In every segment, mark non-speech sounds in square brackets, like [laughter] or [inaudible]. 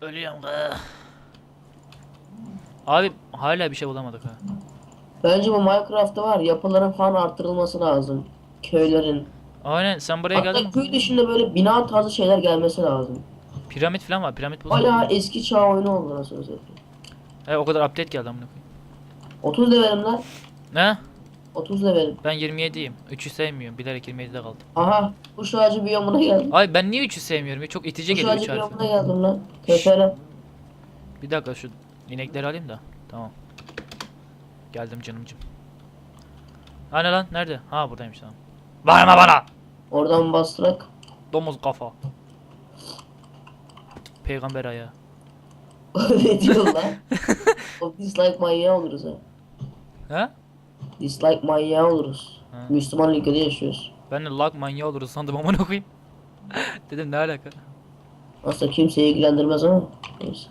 Ölüyorum da. Abi hala bir şey bulamadık ha. Bence bu Minecraft'ta var yapıların falan artırılması lazım. Köylerin. Aynen sen buraya geldin Hatta köy dışında böyle bina tarzı şeyler gelmesi lazım. Piramit falan var. Piramit bulalım. Hala eski çağ oyunu oldu nasıl satayım. He o kadar update geldi amına koyayım. 30 levelim lan. Ne? 30 levelim. Ben 27'yim. 3'ü sevmiyorum. Bilerek 27'de kaldım. Aha kuş ağacı biyomuna geldim. Ay ben niye 3'ü sevmiyorum? ya? Çok itici Kuş geliyor 3 ağacı harfi. biyomuna geldim lan. Tepele. Bir dakika şu inekleri alayım da. Tamam. Geldim canımcım. Hani lan nerede? Ha buradaymış tamam. Bağırma bana! Oradan bastırak. Domuz kafa. Peygamber ayağı. [laughs] ne diyor lan? [laughs] o dislike manyağı oluruz ha. He? Dislike manyağı oluruz. Ha. Müslüman ülkede yaşıyoruz. Ben de lag manyağı oluruz sandım amına koyayım. [laughs] Dedim ne alaka? Aslında kimseyi ilgilendirmez ama. Neyse.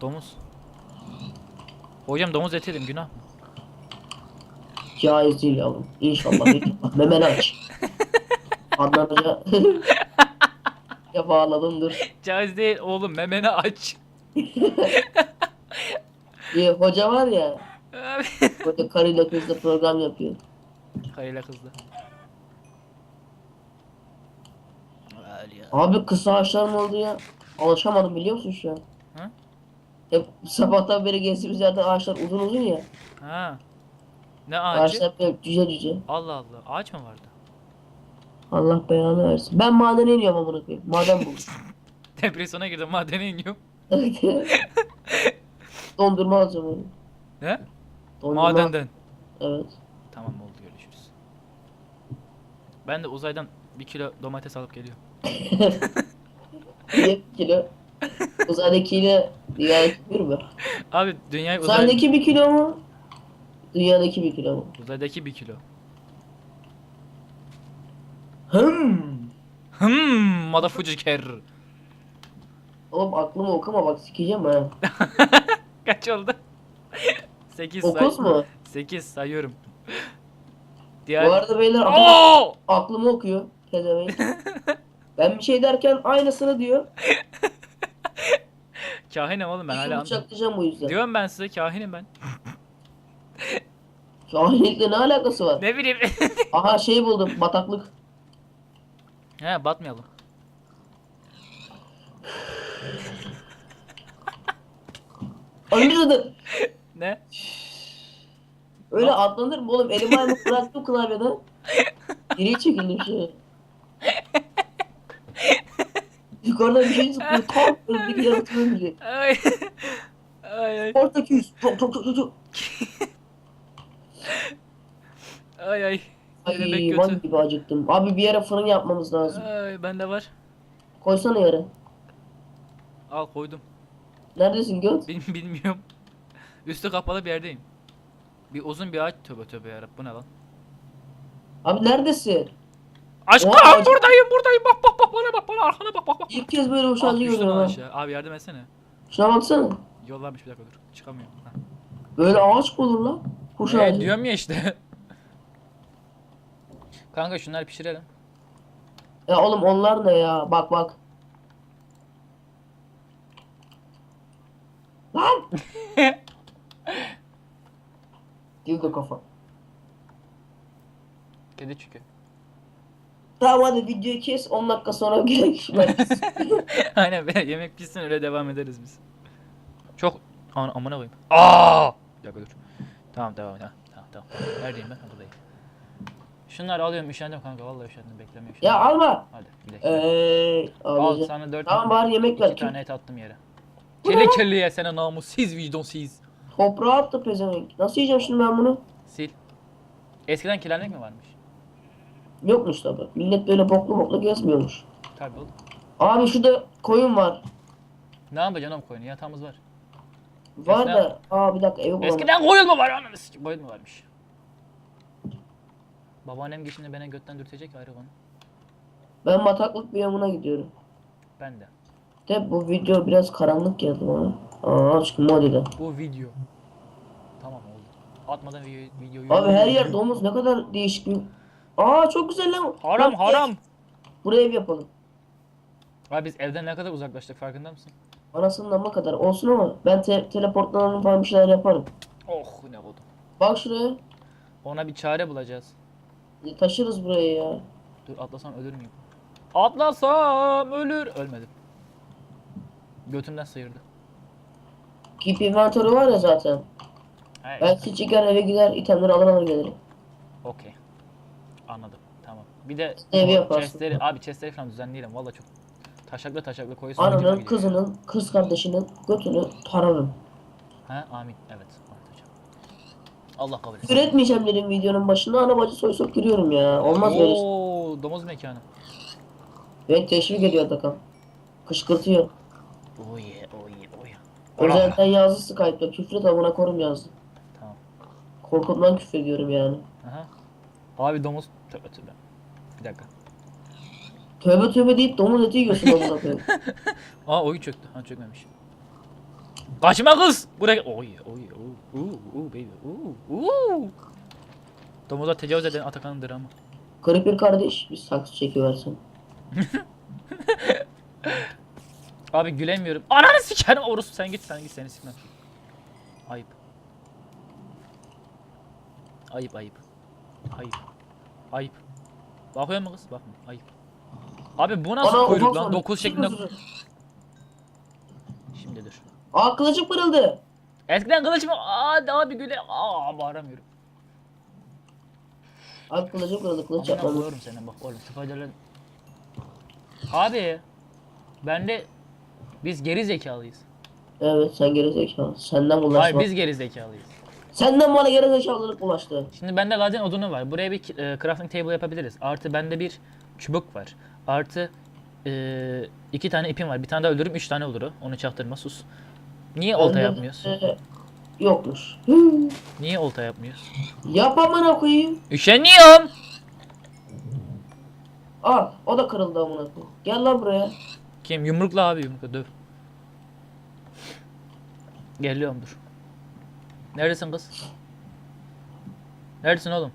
Domuz. Hocam domuz eti yedim günah? Caiz değil yavrum. İnşallah. inşallah. [laughs] Memeni aç. Adnan Hoca. [laughs] ya bağladım dur. Caiz değil oğlum memeni aç. Bir hoca var ya. Böyle karıyla kızla program yapıyor. Öyle ya. Abi kısa ağaçlarım oldu ya. Alışamadım biliyor musun şu an? Hı? Hep sabahtan beri gezdiğimiz yerde ağaçlar uzun uzun ya. Ha. Ne ağacı? Ağaçlar böyle cüce cüce. Allah Allah. Ağaç mı vardı? Allah belanı versin. Ben madene iniyorum amına koyayım. Maden buldum. [laughs] [laughs] Depresyona girdim madene iniyorum. [laughs] Dondurma alacağım onu. Ne? Madenden. Evet. Tamam oldu görüşürüz. Ben de uzaydan bir kilo domates alıp geliyorum. [laughs] Bir kilo. Uzaydakiyle dünyadaki bir mi? Abi dünyayı uzay... Uzaydaki bir kilo mu? Dünyadaki bir kilo mu? Uzaydaki bir kilo. Hım. Hmm, motherfucker. Oğlum aklımı okuma bak sikeceğim ha. [laughs] Kaç oldu? 8 Dokuz mu? 8 sayıyorum. Bu Diğer... arada beyler adam Oo! aklımı okuyor. Pezevenk. [laughs] ben bir şey derken aynısını diyor. [laughs] Kahinim oğlum ben hala anladım. bıçaklayacağım bu yüzden. Diyorum ben size kahinim ben. [laughs] Şahinlikle ne alakası var? Ne bileyim. Aha şey buldum bataklık. He batmayalım. Anladın Ne? Öyle atlanır mı oğlum? Elimi ayağımı bıraktım klavyeden. Geriye çekildim şey. Yukarıdan bir şey zıplıyor. Tam önümdeki yaratığı öldürecek. Ay. ay ay. Portaküs. Çok çok çok çok çok. Ay ay. Ay Bebek kötü. gibi acıktım. Abi bir yere fırın yapmamız lazım. Ay bende var. Koysana yere. Al koydum. Neredesin göt? Bil bilmiyorum. Üstü kapalı bir yerdeyim. Bir uzun bir ağaç tövbe tövbe yarabbim bu ne lan? Abi neredesin? Aşkım Oha, acı- buradayım buradayım bak bak bak bana bak bana arkana bak bak bak. İlk kez böyle Ah, düştüm görüyorum aşağı. Abi yardım etsene. Şuna baksana. Yol varmış bir dakika dur. Çıkamıyorum. Ha. Böyle ağaç mı olur lan? Kuş Ne, ağacı. diyorum ya işte. [laughs] Kanka şunları pişirelim. Ya oğlum onlar ne ya? Bak bak. [laughs] Lan! [laughs] Dildo kafa. Kedi çünkü. Tamam hadi videoyu kes 10 dakika sonra kişiler. [laughs] Aynen be yemek pişsin öyle devam ederiz biz. Çok An amına koyayım. Aa! Bir dakika dur. Tamam devam ha, Tamam tamam. Neredeyim ben? Buradayım. Şunları alıyorum üşendim kanka vallahi üşendim beklemiyorum. ya alma. Hadi gidelim. Eee Al sana dört Tamam bari yemek ver. iki tane et attım yere. Kirli kirli ye sana namussuz vicdansız. Toprağa attı pezevenk. Nasıl yiyeceğim şimdi ben bunu? Sil. Eskiden kirlenmek mi varmış? Yokmuş tabi. Millet böyle boklu boklu gezmiyormuş. Tabii oğlum. Abi şurada koyun var. Ne yapacaksın oğlum koyunu? Yatağımız var. Var Eskiden- da. Aa bir dakika evi bulamadım. Eskiden koyun mu var ananı sikim koyun mu varmış? Babaannem geçince beni götten dürtecek ayrı konu. Ben bataklık biyomuna gidiyorum. Ben de. De bu video biraz karanlık geldi bana. Aa aşkım de. Bu video. Tamam oldu. Atmadan video, videoyu. Abi her yer domuz ne kadar değişik bir... Aa çok güzel lan. Haram Bak, haram. Buraya ev yapalım. Abi biz evden ne kadar uzaklaştık farkında mısın? Anasının amma kadar olsun ama ben te teleportlanalım falan bir şeyler yaparım. Oh ne oldu. Bak şuraya. Ona bir çare bulacağız. E, Taşırız buraya ya. Dur atlasam ölür müyüm? Atlasam ölür. Ölmedim. Götümden sıyırdı. Keep inventory var ya zaten. Ben siz çıkar eve gider itemleri alır alır gelirim. Okey. Anladım. Tamam. Bir de Evi o yaparsın. chestleri, abi chestleri falan düzenleyelim. Valla çok taşaklı taşaklı koyuyorsun. Ananın, gidiyor. kızının, kız kardeşinin götünü tararım. Ha amin. Evet. Ahmet hocam. Allah kabul etsin. Üretmeyeceğim dedim videonun başında ana bacı soy soy giriyorum ya. Olmaz böyle. Oo, domuz mekanı. Beni teşvik ediyor Atakan. Kışkırtıyor. Oh yeah, oh yeah, oh yeah. Özellikle yazdı Skype'da. Küfret amına korum yazdı. Tamam. Korkumdan küfür ediyorum yani. Aha. Abi domuz. Tövbe tövbe. Bir dakika. Tövbe tövbe deyip domuz eti yiyorsun amına koyayım. [laughs] Aa oyun çöktü. Ha çökmemiş. Kaçma kız. Buraya gel. Oy oy oy. Oo baby. Oo, oo. Domuza tecavüz eden Atakan'ın dramı. Creeper kardeş bir saksı çekiversin. [laughs] Abi gülemiyorum. Ananı sikerim orası sen git sen git seni sikmem. Ayıp. Ayıp ayıp. Ayıp. Ayıp. Bakıyor mu kız? Bakma. Ayıp. Abi bu nasıl Ana, kuyruk lan? sandım. 9 şeklinde. Şimdi dur. Aa kılıcım kırıldı. Eskiden kılıç mı? Aa abi güle. Aa bağıramıyorum. Abi kılıcım kırıldı kılıç yapmam. koyuyorum seni bak oğlum. Spider'le. Abi. Ben de biz geri zekalıyız. Evet sen geri zekalı. Senden bulaşma. Hayır biz geri zekalıyız. Senden bana geri zekalılık bulaştı. Şimdi bende laden odunu var. Buraya bir e, crafting table yapabiliriz. Artı bende bir çubuk var. Artı e, iki tane ipim var. Bir tane daha öldürürüm. Üç tane olur o. Onu çaktırma sus. Niye olta Bende yapmıyoruz? de Yokmuş. Niye olta yapmıyoruz? Yap amına koyayım. Üşeniyorum. Al o da kırıldı amına koyayım. Gel lan buraya. Kim? Yumrukla abi yumrukla döv. Geliyorum dur. Neredesin kız? Neredesin oğlum?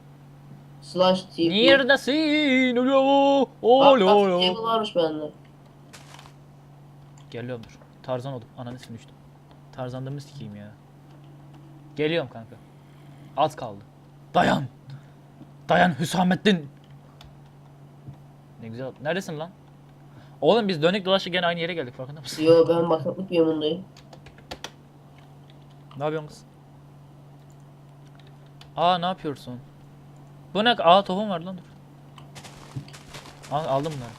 Slash TP. Neredesin? Bak, olo. table varmış bende. Geliyorum dur. Tarzan oldum. Ananı sikeyim düştüm. Tarzandığımı sikeyim ya. Geliyorum kanka. Az kaldı. Dayan. Dayan Hüsamettin. Ne güzel. Neredesin lan? Oğlum biz dönük dolaşık gene aynı yere geldik farkında mısın? Yo ben bataklık bir yanındayım. Ne yapıyorsun kız? Aa ne yapıyorsun? Bu ne? Aa tohum var lan dur. Al, aldım bunları.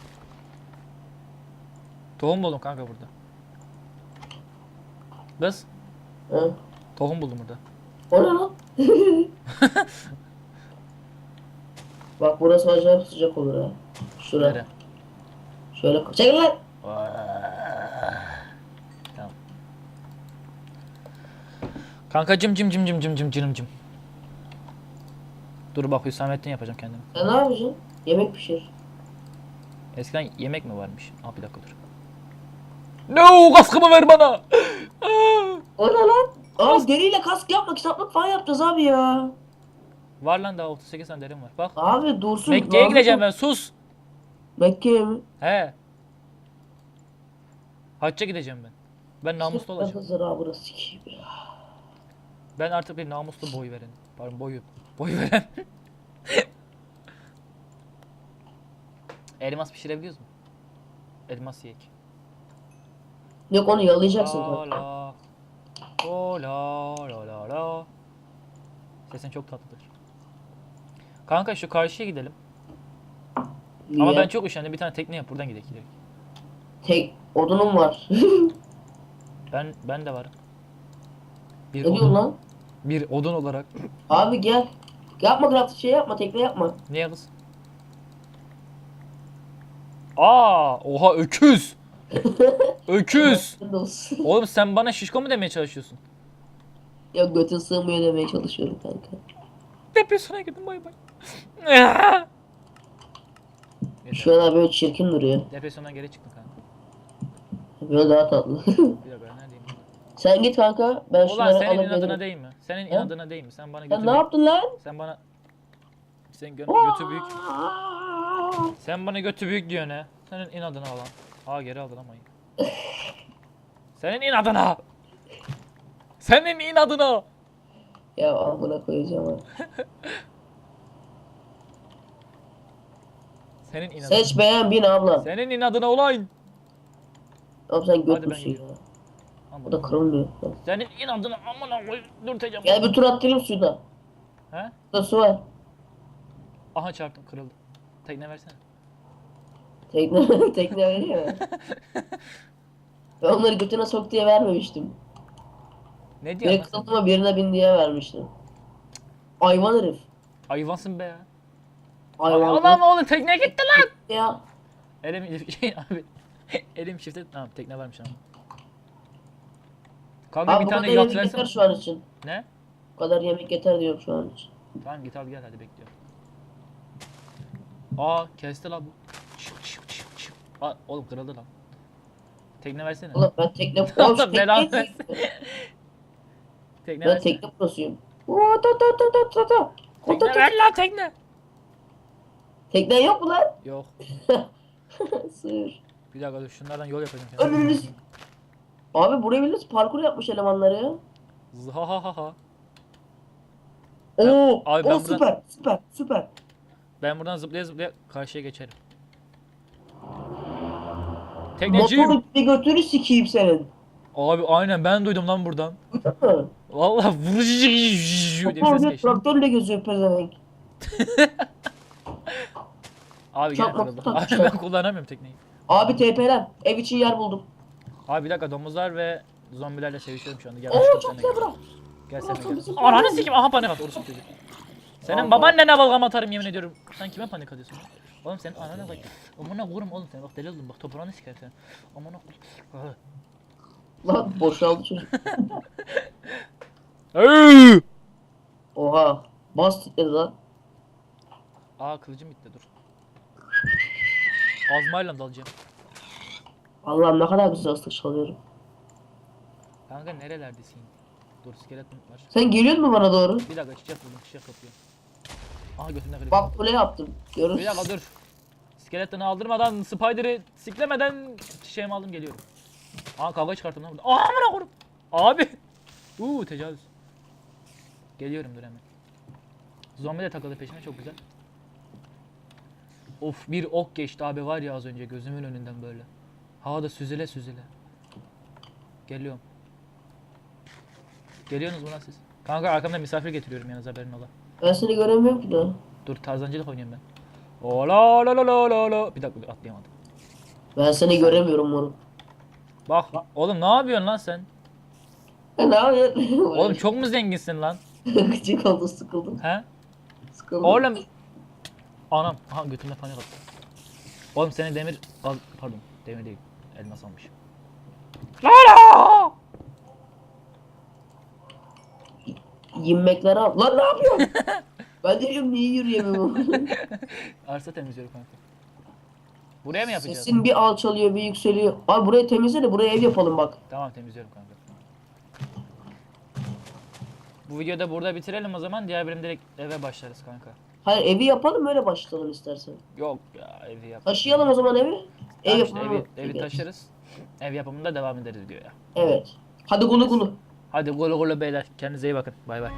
Tohum buldum kanka burada. Kız Ha? tohum buldum burada. O ne lan? [laughs] Bak burası acayip sıcak olur ha. Şura. Şöyle çekil lan. Tamam. Kanka cim cim cim cim cim cim cim cim. Dur bak Hüsamettin yapacağım kendimi. Sen ne yapacaksın? Yemek pişir. Eskiden yemek mi varmış? Aa bir dakika dur. No kaskımı ver bana. Aa! O ne lan? Abi deriyle kask yapma kitaplık falan yapacağız abi ya. Var lan daha 38 tane derim var. Bak. Abi dursun. Mekke'ye gideceğim ben sus. Mekke'ye mi? He. Hacca gideceğim ben. Ben namuslu olacağım. Hızır abi burası ya. Ben artık bir namuslu boy veren. Pardon boyu. Boy veren. Elmas pişirebiliyoruz mu? Elmas yiyek. Yok onu yalayacaksın. La kanka. la. O la la la la. Sesin çok tatlıdır. Kanka şu karşıya gidelim. Ama Niye? ben çok üşendim. Bir tane tekne yap. Buradan gidelim. Tek odunum var. [laughs] Ben ben de varım. Bir ne diyorsun odun, lan? bir odun olarak. [clears throat] Abi gel. Yapma craft şey yapma tekne yapma. Niye kız? Aa, oha öküz. [laughs] öküz. Oğlum sen bana şişko mu demeye çalışıyorsun? ya götün sığmıyor demeye çalışıyorum kanka. Depresyona girdim bay bay. [laughs] Şu an abi böyle çirkin duruyor. Depresyondan geri çıktım kanka. Böyle daha tatlı. Bir dakika ben neredeyim? Sen git kanka. Ben Ulan şunları senin alıp inadına gelirim. değil mi? Senin He? inadına değil mi? Sen bana Sen götü ne büyük. yaptın lan? Sen bana senin gö- götü büyük. Sen bana götü büyük diyorsun he. Senin inadına olan. Aa geri aldı lan mayın. [laughs] Senin inadına. Senin inadına. Ya amına koyacağım ha. [laughs] Senin inadına. Seç beğen bin abla. Senin inadına ulan. Oğlum sen Hadi ben ya. gidiyorum. Bu da kırılmıyor. Senin inadına amına koy dürteceğim. Gel bir tur attırayım suda. He? Burada su var. Aha çarptım kırıldı. Tekne versene. Tekne, [laughs] tekne veriyor ya. Ben onları götüne sok diye vermemiştim. Ne diyor lan kırıldı mı birine bin diye vermiştim. Hayvan herif. Hayvansın be ya. Hayvan. Allah'ım oğlum tekne gitti lan. Ya. Elim [laughs] şey abi. [laughs] Elim şifte tamam tekne varmış ama. Kanka Abi bir bu tane yat yemek versene. yeter şu an için. Ne? Bu kadar yemek yeter diyorum şu an için. Tamam git al gel hadi bekliyorum. Aa kesti lan bu. Çık çık çık çık. Aa oğlum kırıldı lan. Tekne versene. Ulan ben tekne... [laughs] Oğlum belanı tekne- versin. [laughs] Tekne Ben versene. tekne prosuyum. Oo, ta ta ta ta ta ta. O, ta Tekne ta. ver lan tekne. Teknen yok mu lan? Yok. Sığır. Bir dakika dur şunlardan yol yapacağım. kendime. Önünüz. Abi buraya millet parkur yapmış elemanları ya. Zhahaha. Oo, abi ben o buradan- süper, süper, süper. Ben buradan zıplaya zıplaya karşıya geçerim. Tekneciyim. Motorun bir götünü sikeyim senin. Abi aynen ben duydum lan buradan. Mu? Vallahi vurucu diye bir ses Motor bir geçti. traktörle geziyor pezevenk. [laughs] Abi gene kırıldı. tutak, Abi ben kullanamıyorum tekneyi. Abi TP'len. Ev için yer buldum. Abi bir dakika domuzlar ve zombilerle sevişiyorum şu anda. Gel Oo çok sen güzel gel. bura. Gel sen de gel. Ananı sikim aha panik at orası çocuk. Senin babaannene balgam atarım yemin ediyorum. Sen kime panik atıyorsun? Oğlum senin anana bak. Amına vururum oğlum seni bak deli oldum bak toprağını siker sen. Amına koy. [laughs] Lan boşaldı çocuk. [laughs] Oha. Bas titredi lan. Aa kılıcım bitti dur. Azmayla dalacağım. Allah'ım ne kadar güzel ıslık çalıyorum. Kanka nerelerdesin? Dur skeleton var. Sen geliyor mu bana doğru? Bir dakika çiçek buldum çiçek yapıyor. Aha götümde kırık. Bak kule yaptım. Görün. Bir dakika dur. Skeletonu aldırmadan, Spider'ı siklemeden çiçeğimi aldım geliyorum. Aa kavga çıkarttım lan burada. Aa amına koyayım. Abi. Uuu tecavüz. Geliyorum dur hemen. Zombi de takıldı peşime çok güzel. Of bir ok geçti abi var ya az önce gözümün önünden böyle. Havada süzüle süzüle. Geliyorum. Geliyorsunuz mu lan siz? Kanka arkamda misafir getiriyorum yalnız haberin ola. Ben seni göremiyorum ki daha. Dur tarzancılık oynuyorum ben. Ola la la la la la. Bir dakika dur, atlayamadım. Ben seni göremiyorum moruk. Bak oğlum ne yapıyorsun lan sen? Ya ne yapıyorsun? Oğlum çok mu zenginsin lan? [laughs] Gıcık oldu sıkıldım. He? Sıkıldım. Oğlum. Anam. Aha götümde panik attı. Oğlum seni demir al pardon demir değil elmas almışım. Lala! Yinmekleri al. Lan ne yapıyorsun? [laughs] ben de diyorum niye yürüyemiyorum? [laughs] Arsa temizliyorum kanka. Buraya mı yapacağız? Sesin bir alçalıyor bir yükseliyor. Abi burayı temizle de buraya ev yapalım bak. Tamam temizliyorum kanka. Bu videoda burada bitirelim o zaman. Diğer bölüm direkt eve başlarız kanka. Hayır evi yapalım öyle başlayalım istersen. Yok ya evi yap. Taşıyalım o zaman evi. Ev işte yapımı. evi, evi taşırız. Ev yapımında devam ederiz diyor ya. Evet. Hadi gulu gulu. Hadi golu golu beyler. Kendinize iyi bakın. Bay bay.